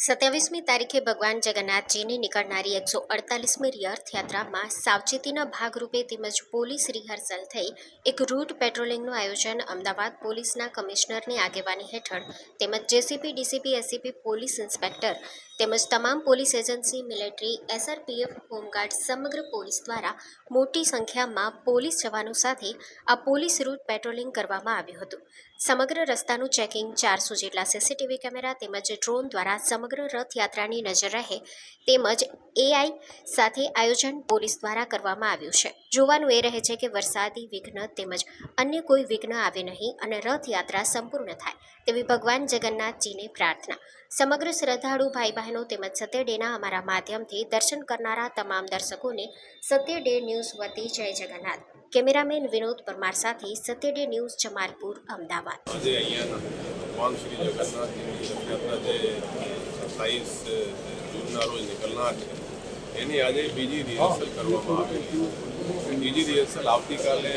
સત્યાવીસમી તારીખે ભગવાન જગન્નાથજીની નીકળનારી એકસો અડતાલીસમી રથયાત્રામાં સાવચેતીના ભાગરૂપે તેમજ પોલીસ રિહર્સલ થઈ એક રૂટ પેટ્રોલિંગનું આયોજન અમદાવાદ પોલીસના કમિશનરની આગેવાની હેઠળ તેમજ JCP, DCP ACP police inspector તેમજ તમામ police agency, military, SRPF, home guard સમગ્ર પોલીસ દ્વારા મોટી સંખ્યામાં પોલીસ જવાનો સાથે આ પોલીસ રૂટ પેટ્રોલિંગ કરવામાં આવ્યું હતું. સમગ્ર રસ્તાનું ચેકિંગ ચારસો જેટલા સીસીટીવી કેમેરા તેમજ ડ્રોન દ્વારા સમગ્ર રથયાત્રાની નજર રહે તેમજ એઆઈ સાથે આયોજન પોલીસ દ્વારા કરવામાં આવ્યું છે. જોવાનું એ રહે છે કે વરસાદી વિઘ્ન તેમજ અન્ય કોઈ વિઘ્ન આવે નહીં અને રથયાત્રા સંપૂર્ણ થાય તેવી ભગવાન જગન્નાથજીને પ્રાર્થના. સમગ્ર શ્રદ્ધાળુ ભાઈ બહેનો તેમજ સત્ય ડેના અમારા માધ્યમથી દર્શન કરનારા તમામ દર્શકોને સત્ય ડે ન્યૂઝ વતી જય જગન્નાથ. કેમેરામેન વિનોદ પરમાર સાથે સત્યડે ન્યૂઝ જમાલપુર અમદાવાદ. આજે અહીંયા ભગવાન શ્રી જગન્નાથજીની રથયાત્રા જૂનના રોજ નીકળનાર છે, એની આજે બીજી રિહર્સલ કરવામાં આવેલી બીજી રિહર્સલ આવતીકાલે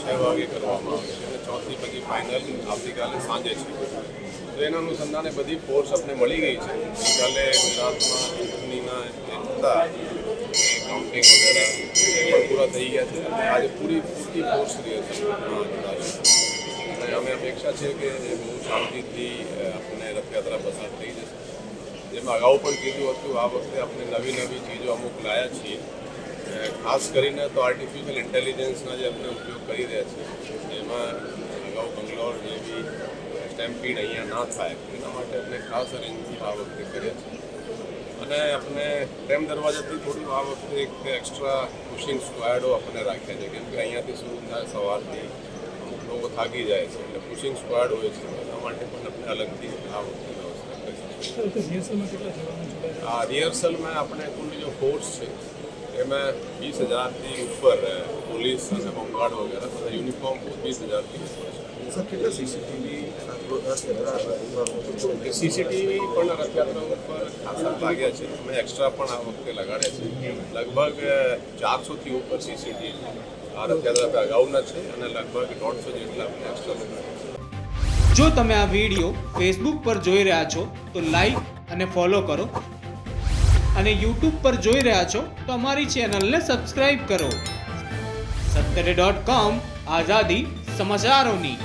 છ વાગે કરવામાં આવશે અને ચોથી પછી ફાઇનલ આવતીકાલે સાંજે છે. તો એના અનુસંધાને બધી ફોર્સ આપણે મળી ગઈ છે. ગઈકાલે ગુજરાતમાં ચૂંટણીના હતા વગેરે, એ પણ પૂરા થઈ ગયા છે. અને આજે પૂરી પૂરતી ફોર્સ રિહર્સલમાં જોડાશે અને અમે અપેક્ષા છે કે બહુ શાંતિથી આપણને રથયાત્રા પસાર થઈ જશે. જેમાં અગાઉ પણ કીધું હતું, આ વખતે આપણે નવી નવી ચીજો અમુક લાયા છીએ. ખાસ કરીને તો આર્ટિફિશિયલ ઇન્ટેલિજન્સના જે આપણે ઉપયોગ કરી રહ્યા છીએ એમાં અગાઉ બંગલોર જેવી સ્ટેમ્પીડ અહીંયા ના થાય, એના માટે આપણે ખાસ અરેન્જમેન્ટ આ વખતે કર્યા છે. અને આપણે પ્રેમ દરવાજાથી થોડી આ વખતે એક એક્સ્ટ્રા કુશિંગ સ્ક્વાડો આપણને રાખ્યા છે. કેમ કે અહીંયાથી શરૂ થાય સવારથી અમુક લોકો થાકી જાય છે. એટલે કુશિંગ સ્ક્વાડ હોય છે. એના માટે પણ આપણે અલગથી આ વખતે વ્યવસ્થા આ રિહર્સલમાં આપણે કુલ જો ફોર્સ છે એમાં વીસ હજારથી ઉપર પોલીસ અને હોમગાર્ડ વગેરે બધા યુનિફોર્મ વીસ હજારથી ઉપર છે. સર કેટલા સીસીટીવી સીસીટીવી પણ રથયાત્રા ઉપર લાગ્યા છે. અમે એક્સ્ટ્રા પણ આ વખતે લગાડ્યા છે. લગભગ ચારસોથી ઉપર સીસીટીવી આ રથયાત્રા અગાઉના છે અને લગભગ દોઢસો જેટલા અમે એક્સ્ટ્રા જો તમે આ વીડિયો ફેસબુક પર જોઈ રહ્યા છો, તો લાઈક અને ફોલો કરો. અને યુટ્યુબ પર જોઈ રહ્યા છો, તો અમારી ચેનલને સબસ્ક્રાઇબ કરો. સત્તરે ડોટ કોમ આઝાદી સમાચારોની.